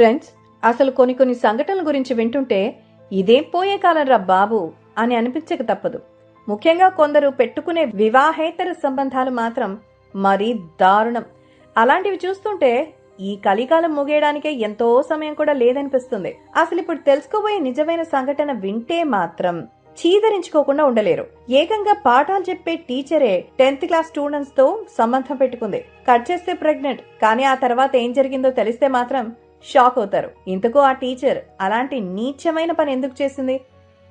Friends అసలు కొన్ని కొన్ని సంఘటనల గురించి వింటుంటే ఇదేం పోయే కాలం రా బాబు అని అనిపించక తప్పదు. ముఖ్యంగా కొందరు పెట్టుకునే వివాహేతర సంబంధాలు మాత్రం మరీ దారుణం. అలాంటివి చూస్తుంటే ఈ కలికాలం ముగియడానికే ఎంతో సమయం కూడా లేదనిపిస్తుంది. అసలు ఇప్పుడు తెలుసుకోబోయే నిజమైన సంఘటన వింటే మాత్రం చీదరించుకోకుండా ఉండలేరు. ఏకంగా పాఠాలు చెప్పే టీచరే టెన్త్ క్లాస్ స్టూడెంట్స్తో సంబంధం పెట్టుకుంది. కట్ చేస్తే ప్రెగ్నెంట్ కానీ ఆ తర్వాత ఏం జరిగిందో తెలిస్తే మాత్రం షాక్ అవుతారు. ఇంతకు ఆ టీచర్ అలాంటి నీచమైన పని ఎందుకు చేసింది?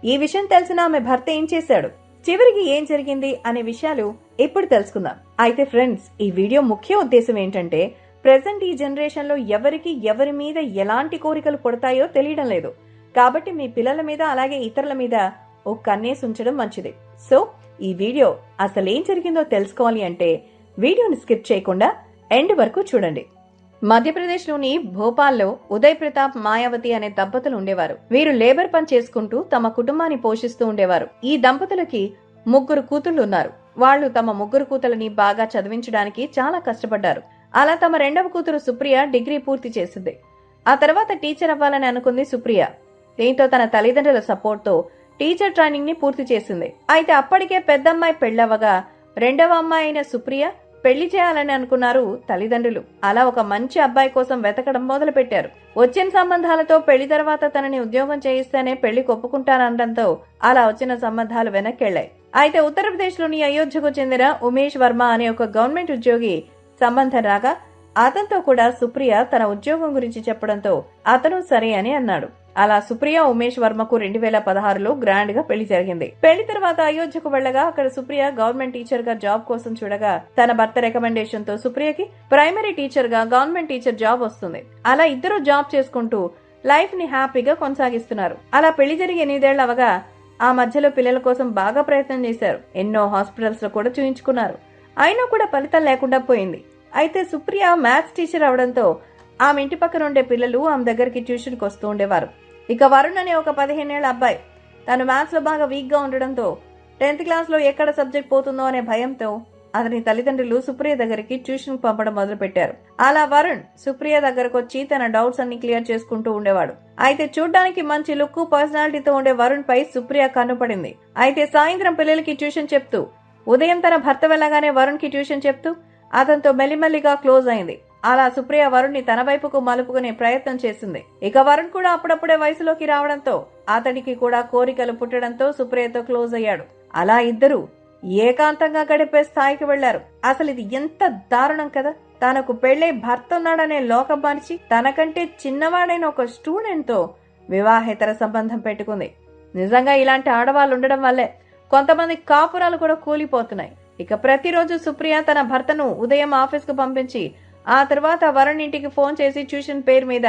ఈ విషయం తెలిసిన ఆమె భర్త ఏం చేశాడు? చివరికి ఏం జరిగింది అనే విషయాలు ఇప్పుడు తెలుసుకుందాం. అయితే ఫ్రెండ్స్ ఈ వీడియో ముఖ్య ఉద్దేశం ఏంటంటే ప్రెసెంట్ ఈ జనరేషన్లో ఎవరికి ఎవరి మీద ఎలాంటి కోరికలు పుడతాయో తెలియడం లేదు. కాబట్టి మీ పిల్లల మీద అలాగే ఇతరుల మీద ఓ కన్నేసి ఉంచడం మంచిది. సో ఈ వీడియో అసలేం జరిగిందో తెలుసుకోవాలి అంటే వీడియోని స్కిప్ చేయకుండా ఎండ్ వరకు చూడండి. మధ్యప్రదేశ్లోని భోపాల్లో ఉదయ్ ప్రతాప్ మాయావతి అనే దంపతులు ఉండేవారు. వీరు లేబర్ పని చేసుకుంటూ తమ కుటుంబాన్ని పోషిస్తూ ఉండేవారు. ఈ దంపతులకి ముగ్గురు కూతుళ్ళు ఉన్నారు. వాళ్ళు తమ ముగ్గురు కూతులని బాగా చదివించడానికి చాలా కష్టపడ్డారు. అలా తమ రెండవ కూతురు సుప్రియ డిగ్రీ పూర్తి చేసింది. ఆ తర్వాత టీచర్ అవ్వాలని అనుకుంది సుప్రియ. దీంతో తన తల్లిదండ్రుల సపోర్ట్తో టీచర్ ట్రైనింగ్ని పూర్తి చేసింది. అయితే అప్పటికే పెద్దమ్మాయి పెళ్ళవగా రెండవ అమ్మాయి అయిన సుప్రియ పెళ్ళి చేయాలని అనుకున్నారు తల్లిదండ్రులు. అలా ఒక మంచి అబ్బాయి కోసం వెతకడం మొదలు పెట్టారు వచ్చిన సంబంధాలతో పెళ్ళి తర్వాత తనని ఉద్యోగం చేయిస్తేనే పెళ్ళి కొప్పుకుంటానడంతో అలా వచ్చిన సంబంధాలు వెనక్కెళ్ళాయి అయితే ఉత్తరప్రదేశ్లోని అయోధ్యకు చెందిన ఉమేష్ వర్మ అనే ఒక గవర్నమెంట్ ఉద్యోగి సంబంధం రాగా అతనితో కూడా సుప్రియ తన ఉద్యోగం గురించి చెప్పడంతో అతను సరే అని అన్నాడు. అలా సుప్రియ ఉమేష్ వర్మకు రెండు వేల పదహారులో గ్రాండ్గా పెళ్ళి జరిగింది. పెళ్ళి తర్వాత అయోధ్యకు వెళ్ళగా అక్కడ సుప్రియ గవర్నమెంట్ టీచర్గా జాబ్ కోసం చూడగా తన భర్త రికమెండేషన్తో సుప్రియకి ప్రైమరీ టీచర్గా గవర్నమెంట్ టీచర్ జాబ్ వస్తుంది. అలా ఇద్దరు జాబ్ చేసుకుంటూ లైఫ్ని హ్యాపీగా కొనసాగిస్తున్నారు. అలా పెళ్ళి జరిగి ఎనిమిదేళ్ళు అవగా ఆ మధ్యలో పిల్లల కోసం బాగా ప్రయత్నం చేశారు. ఎన్నో హాస్పిటల్స్లో కూడా చూయించుకున్నారు. అయినా కూడా ఫలితం లేకుండా పోయింది. అయితే సుప్రియ మ్యాథ్స్ టీచర్ అవడంతో ఆమె ఇంటి పక్కన ఉండే పిల్లలు ఆమె దగ్గరికి ట్యూషన్కి వస్తూ ఉండేవారు. ఇక వరుణ్ అనే ఒక పదిహేనేళ్ళ అబ్బాయి. తను మ్యాథ్స్లో బాగా వీక్గా ఉండడంతో టెన్త్ క్లాస్లో ఎక్కడ సబ్జెక్ట్ పోతుందో అనే భయంతో అతని తల్లిదండ్రులు సుప్రియ దగ్గరికి ట్యూషన్ పంపడం మొదలుపెట్టారు. అలా వరుణ్ సుప్రియ దగ్గరకు వచ్చి తన డౌట్స్ అన్ని క్లియర్ చేసుకుంటూ ఉండేవాడు. అయితే చూడ్డానికి మంచి లుక్ పర్సనాలిటీతో ఉండే వరుణ్ పై సుప్రియ కన్నుపడింది అయితే సాయంత్రం పిల్లలకి ట్యూషన్ చెప్తూ ఉదయం తన భర్త వెళ్ళగానే వరుణ్కి ట్యూషన్ చెప్తూ అతనితో మెల్లిమెల్లిగా క్లోజ్ అయింది. అలా సుప్రియ వరుణ్ణి తన వైపుకు మలుపుకునే ప్రయత్నం చేసింది. ఇక వరుణ్ కూడా అప్పుడప్పుడే వయసులోకి రావడంతో అతడికి కూడా కోరికలు పుట్టడంతో సుప్రియతో క్లోజ్ అయ్యాడు. అలా ఇద్దరు ఏకాంతంగా గడిపే స్థాయికి వెళ్ళారు. అసలు ఇది ఎంత దారుణం కదా! తనకు పెళ్ళే భర్త ఉన్నాడనే లోకం మనిషి తనకంటే చిన్నవాడైన ఒక స్టూడెంట్తో వివాహేతర సంబంధం పెట్టుకుంది. నిజంగా ఇలాంటి ఆడవాళ్ళు ఉండడం వల్లే కొంతమంది కాపురాలు కూడా కూలిపోతున్నాయి. ఇక ప్రతిరోజు సుప్రియ తన భర్తను ఉదయం ఆఫీస్కు పంపించి ఆ తర్వాత వరుణ్ ఇంటికి ఫోన్ చేసి ట్యూషన్ పేరు మీద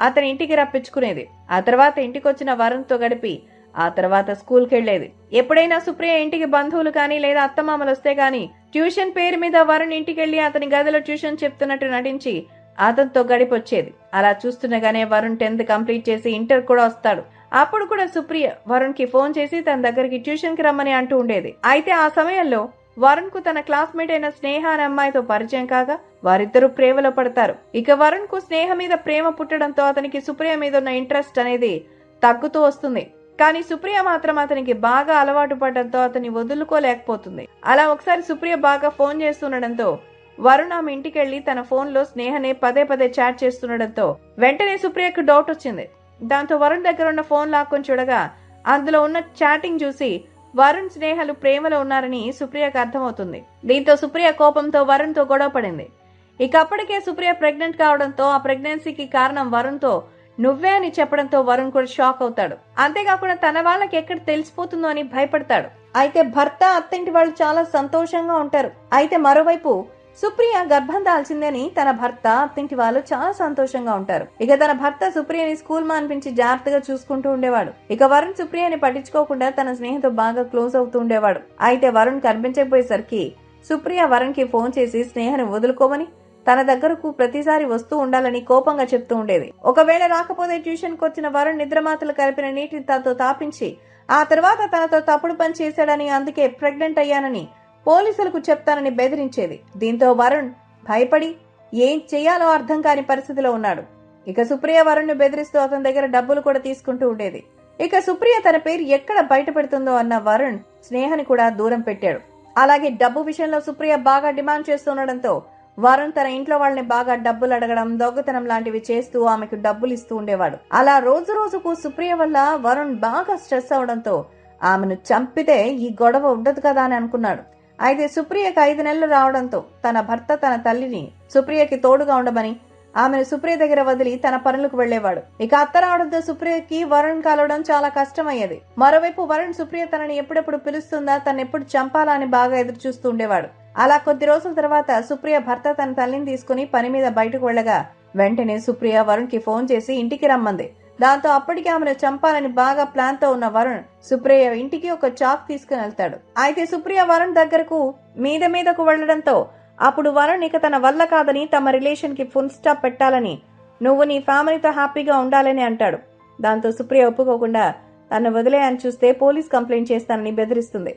అతని ఇంటికి రప్పించుకునేది. ఆ తర్వాత ఇంటికి వచ్చిన వరుణ్తో గడిపి ఆ తర్వాత స్కూల్కి వెళ్ళేది ఎప్పుడైనా సుప్రియ ఇంటికి బంధువులు కానీ లేదా అత్తమామలు వస్తే కానీ ట్యూషన్ పేరు మీద వరుణ్ ఇంటికి వెళ్ళి అతని గదిలో ట్యూషన్ చెప్తున్నట్టు నటించి అతనితో గడిపొచ్చేది. అలా చూస్తుండగానే వరుణ్ టెన్త్ కంప్లీట్ చేసి ఇంటర్ కూడా వస్తాడు. అప్పుడు కూడా సుప్రియ వరుణ్కి ఫోన్ చేసి తన దగ్గరికి ట్యూషన్కి రమ్మని అంటూ ఉండేది. అయితే ఆ సమయంలో వరుణ్కు తన క్లాస్మేట్ అయిన స్నేహ అనే అమ్మాయితో పరిచయం కాగా వారిద్దరూ ప్రేమలో పడతారు. ఇక వరుణ్కు స్నేహ మీద ప్రేమ పుట్టడంతో అతనికి సుప్రియ మీద ఉన్న ఇంట్రెస్ట్ అనేది తగ్గుతూ వస్తుంది. కానీ సుప్రియ మాత్రం అతనికి బాగా అలవాటు పడడంతో అతన్ని వదులుకోలేకపోతుంది. అలా ఒకసారి సుప్రియ బాగా ఫోన్ చేస్తుండడంతో వరుణ్ ఆమె ఇంటికి వెళ్ళి తన ఫోన్లో పదే పదే చాట్ చేస్తుండడంతో వెంటనే సుప్రియకు డౌట్ వచ్చింది. దాంతో వరుణ్ దగ్గర ఉన్న ఫోన్ లాక్కొని చూడగా అందులో ఉన్న చాటింగ్ చూసి వరుణ్ స్నేహలు ప్రేమలో ఉన్నారని సుప్రియకు అర్థమవుతుంది. దీంతో సుప్రియ కోపంతో వరుణ్తో గొడవ పడింది. ఇక అప్పటికే సుప్రియ ప్రెగ్నెంట్ కావడంతో ఆ ప్రెగ్నెన్సీకి కారణం వరుణ్తో నువ్వే అని చెప్పడంతో వరుణ్ కూడా షాక్ అవుతాడు. అంతేకాకుండా తన వాళ్ళకి ఎక్కడ తెలిసిపోతుందో అని భయపడతాడు. అయితే భర్త అత్తింటి వాళ్ళు చాలా సంతోషంగా ఉంటారు. అయితే మరోవైపు సుప్రియ గర్భం దాల్చిందని తన భర్త అత్తింటి వాళ్ళు చాలా సంతోషంగా ఉంటారు. ఇక తన భర్త సుప్రియని స్కూల్ మాన్పించి జాగ్రత్తగా చూసుకుంటూ ఉండేవాడు. ఇక వరుణ్ సుప్రియని పట్టించుకోకుండా తన స్నేహితుతో బాగా క్లోజ్ అవుతూ ఉండేవాడు. అయితే వరుణ్ కనిపించకపోయేసరికి సుప్రియ వరుణ్కి ఫోన్ చేసి స్నేహను వదులుకోమని తన దగ్గరకు ప్రతిసారి వస్తూ ఉండాలని కోపంగా చెప్తూ ఉండేది. ఒకవేళ రాకపోతే ట్యూషన్కు వచ్చిన వరుణ్ నిద్రమాతలు కలిపిన నీటిని తనతో తాపించి ఆ తర్వాత తనతో తప్పుడు పని చేశాడని అందుకే ప్రెగ్నెంట్ అయ్యానని పోలీసులకు చెప్తానని బెదిరించేది. దీంతో వరుణ్ భయపడి ఏం చేయాలో అర్థం కాని పరిస్థితిలో ఉన్నాడు. ఇక సుప్రియ వరుణ్ను బెదిరిస్తూ అతని దగ్గర డబ్బులు కూడా తీసుకుంటూ ఉండేది. ఇక సుప్రియ తన పేరు ఎక్కడ బయట పెడుతుందో అన్న వరుణ్ స్నేహని కూడా దూరం పెట్టాడు. అలాగే డబ్బు విషయంలో సుప్రియ బాగా డిమాండ్ చేస్తుండడంతో వరుణ్ తన ఇంట్లో వాళ్ళని బాగా డబ్బులు అడగడం దొంగతనం లాంటివి చేస్తూ ఆమెకు డబ్బులు ఇస్తూ ఉండేవాడు. అలా రోజు రోజుకు సుప్రియ వల్ల వరుణ్ బాగా స్ట్రెస్ అవడంతో ఆమెను చంపితే ఈ గొడవ ఉండదు కదా అని అనుకున్నాడు. అయితే సుప్రియకి ఐదు నెలలు రావడంతో తన భర్త తన తల్లిని సుప్రియకి తోడుగా ఉండమని ఆమెను సుప్రియ దగ్గర వదిలి తన పనులకు వెళ్ళేవాడు ఇక అత్త రావడంతో సుప్రియకి వరుణ్ కలవడం చాలా కష్టమయ్యేది. మరోవైపు వరుణ్ సుప్రియ తనని ఎప్పుడెప్పుడు పిలుస్తుందా తను ఎప్పుడు చంపాలా అని బాగా ఎదురు చూస్తూ ఉండేవాడు. అలా కొద్ది రోజుల తర్వాత సుప్రియ భర్త తన తల్లిని తీసుకుని పని మీద బయటకు వెళ్ళగా వెంటనే సుప్రియ వరుణ్కి ఫోన్ చేసి ఇంటికి రమ్మంది. దాంతో అప్పటికే ఆమెను చంపాలని బాగా ప్లాన్తో ఉన్న వరుణ్ సుప్రియ ఇంటికి ఒక చాక్ తీసుకుని వెళ్తాడు అయితే సుప్రియ వరుణ్ దగ్గరకు మీద మీదకు వెళ్ళడంతో అప్పుడు వరుణ్ ఇక తన వల్ల కాదని తమ రిలేషన్కి ఫుల్ స్టాప్ పెట్టాలని నువ్వు నీ ఫ్యామిలీతో హ్యాపీగా ఉండాలని అంటాడు. దాంతో సుప్రియ ఒప్పుకోకుండా తను వదిలేయని చూస్తే పోలీస్ కంప్లైంట్ చేస్తానని బెదిరిస్తుంది.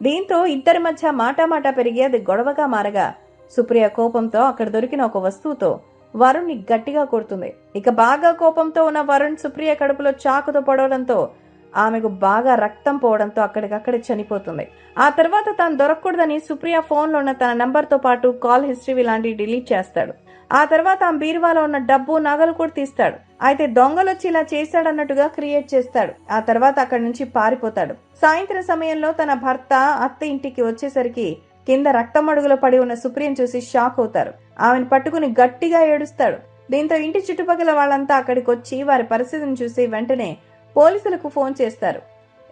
దీంతో ఇద్దరి మధ్య మాటామాట పెరిగి అది గొడవగా మారగా సుప్రియ కోపంతో అక్కడ దొరికిన ఒక వస్తువుతో వరుణ్ని గట్టిగా కొడుతుంది. ఇక బాగా కోపంతో ఉన్న వరుణ్ సుప్రియ కడుపులో చాకుతో పడవడంతో ఆమెకు బాగా రక్తం పోవడంతో అక్కడికక్కడే చనిపోతుంది. ఆ తర్వాత తాను దొరకకూడదని సుప్రియ ఫోన్లో ఉన్న తన నంబర్తో పాటు కాల్ హిస్టరీ లాంటివి డిలీట్ చేస్తాడు. ఆ తర్వాత ఆ బీరువాలో ఉన్న డబ్బు నగలు కూడా తీస్తాడు. అయితే దొంగలు వచ్చి ఇలా చేశాడన్నట్టుగా క్రియేట్ చేస్తాడు. ఆ తర్వాత అక్కడి నుంచి పారిపోతాడు. సాయంత్రం సమయంలో తన భర్త అత్త ఇంటికి వచ్చేసరికి కింద రక్తమడుగులో పడి ఉన్న సుప్రియం చూసి షాక్ అవుతారు. ఆమెను పట్టుకుని గట్టిగా ఏడుస్తాడు. దీంతో ఇంటి చుట్టుపక్కల వాళ్ళంతా అక్కడికి వచ్చి వారి పరిస్థితిని చూసి వెంటనే పోలీసులకు ఫోన్ చేస్తారు.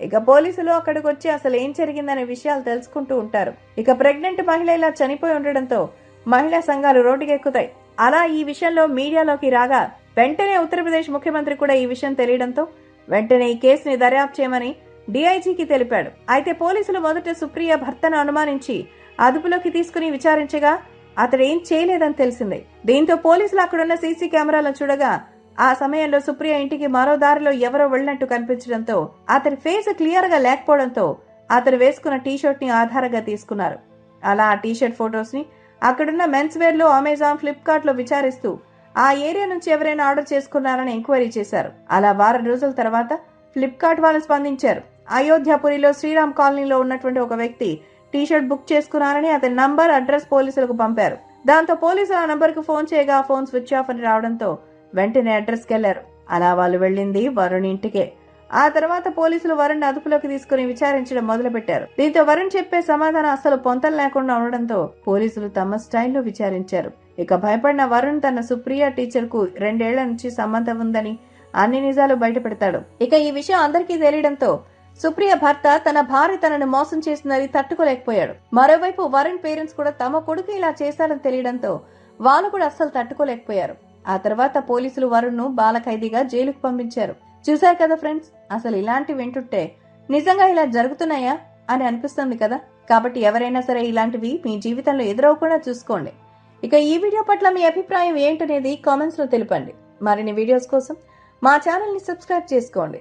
ఇక పోలీసులు అక్కడికి వచ్చి అసలు ఏం జరిగిందనే విషయాలు తెలుసుకుంటూ ఉంటారు. ఇక ప్రెగ్నెంట్ మహిళ ఇలా చనిపోయి ఉండడంతో మహిళా సంఘాలు రోడ్డుకెక్కుతాయి. అలా ఈ విషయంలో మీడియాలోకి రాగా వెంటనే ఉత్తరప్రదేశ్ ముఖ్యమంత్రి కూడా ఈ విషయం తెలియడంతో వెంటనే ఈ కేసుని దర్యాప్తు చేయమని డీఐజీకి తెలిపాడు. అయితే పోలీసులు మొదట సుప్రియ భర్తను అనుమానించి అదుపులోకి తీసుకుని విచారించగా అతడు ఏం చేయలేదని తెలిసింది. దీంతో పోలీసులు అక్కడున్న సీసీ కెమెరాలను చూడగా ఆ సమయంలో సుప్రియ ఇంటికి మరో దారిలో ఎవరో వెళ్ళినట్టు కనిపించడంతో అతడి ఫేస్ క్లియర్గా లేకపోవడంతో అతడు వేసుకున్న టీషర్ట్ని ఆధారంగా తీసుకున్నారు. అలా ఆ టీషర్ట్ ఫొటోస్ని అక్కడున్న మెన్స్ వేర్లో అమెజాన్ ఫ్లిప్కార్ట్లో విచారిస్తూ ఆ ఏరియా నుంచి ఎవరైనా ఆర్డర్ చేసుకున్నారని ఎంక్వైరీ చేశారు. అలా వారం రోజుల తర్వాత ఫ్లిప్కార్ట్ వాళ్ళు స్పందించారు. అయోధ్యపురిలో శ్రీరామ్ కాలనీలో ఉన్నటువంటి ఒక వ్యక్తి టీషర్ట్ బుక్ చేసుకున్నారని అతని నంబర్ అడ్రస్ పోలీసులకు పంపారు. దాంతో పోలీసులు ఆ నంబర్కు ఫోన్ చేయగా ఫోన్ స్విచ్ ఆఫ్ అని రావడంతో వెంటనే అడ్రస్కి వెళ్ళారు అలా వాళ్ళు వెళ్ళింది వరుణ్ ఇంటికే. ఆ తర్వాత పోలీసులు వరుణ్ అదుపులోకి తీసుకుని విచారించడం మొదలుపెట్టారు. దీంతో వరుణ్ చెప్పే సమాధానం అసలు పొంతలు లేకుండా ఉండడంతో పోలీసులు తమ స్టైల్లో విచారించారు. ఇక భయపడిన వరుణ్ తన సుప్రియ టీచర్కు రెండేళ్ళ నుంచి సంబంధం ఉందని అన్ని నిజాలు బయటపెడతాడు. ఇక ఈ విషయం అందరికీ తెలియడంతో సుప్రియ భర్త తన భార్య తనను మోసం చేసిందని తట్టుకోలేకపోయాడు. మరోవైపు వరుణ్ పేరెంట్స్ కూడా తమ కొడుకు ఇలా చేశారని తెలియడంతో వాళ్ళు కూడా అస్సలు తట్టుకోలేకపోయారు. ఆ తర్వాత పోలీసులు వరుణ్ను బాల ఖైదీగా జైలుకు పంపించారు. చూశారు కదా ఫ్రెండ్స్ అసలు ఇలాంటి వింటుంటే నిజంగా ఇలా జరుగుతున్నాయా అని అనిపిస్తుంది కదా? కాబట్టి ఎవరైనా సరే ఇలాంటివి మీ జీవితంలో ఎదురవకుండా చూసుకోండి. ఇక ఈ వీడియో పట్ల మీ అభిప్రాయం ఏంటనేది కామెంట్స్లో తెలపండి. మరిన్ని వీడియోస్ కోసం మా ఛానల్ని సబ్స్క్రైబ్ చేసుకోండి.